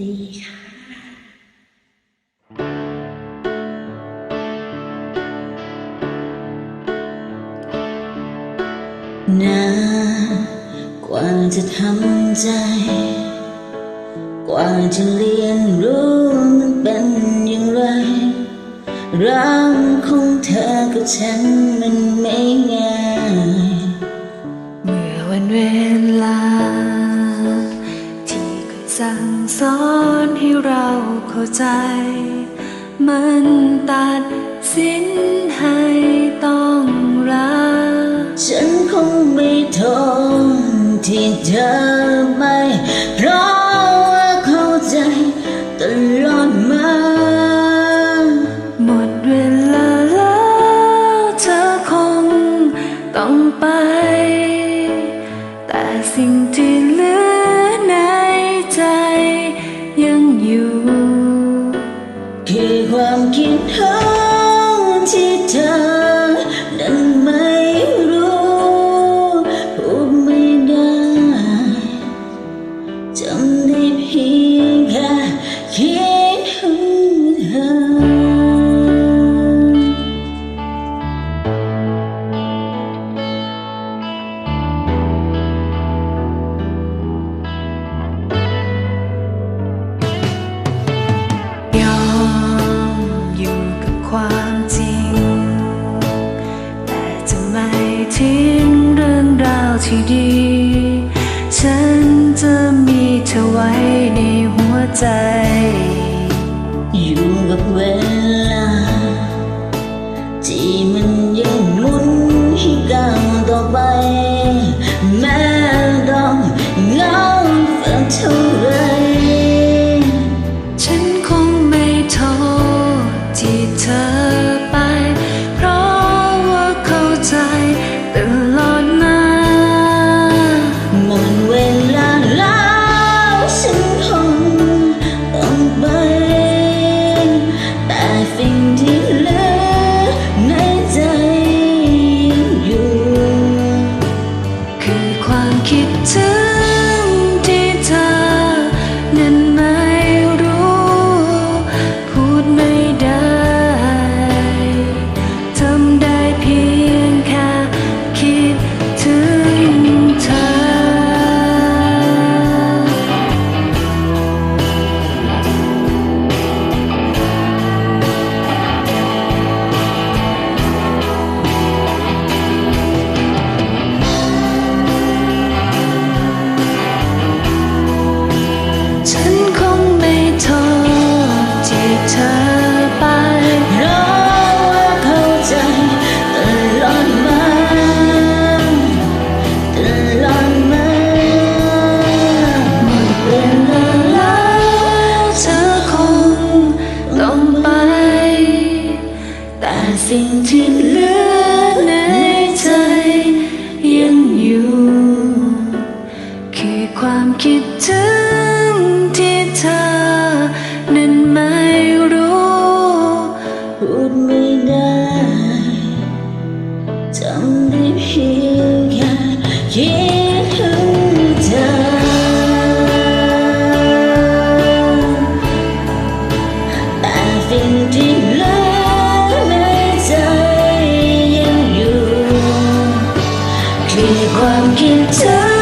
ดีค่ะนากว่าจะทำใจ กว่าจะเรียนรู้มันเป็นอย่างไรร่างของเธอกับฉันมันไม่ง่าย เมื่อวันเวลาใจ มันตัดสินให้ต้องรัก ฉันคงไม่ทนที่เธอ ทิ้งเรื่องราวที่ดี ใจ อยู่กับเวลาที่มัน เธอไปเพราะว่าเข้าใจตลอดมาตลอดมาหมดเวลาแล้วเธอคงต้องไป แต่สิ่งที่เหลือในใจยังอยู่ คือความคิดถึง 내 피가 예후다 I've been deep love as I am you 그리고 함께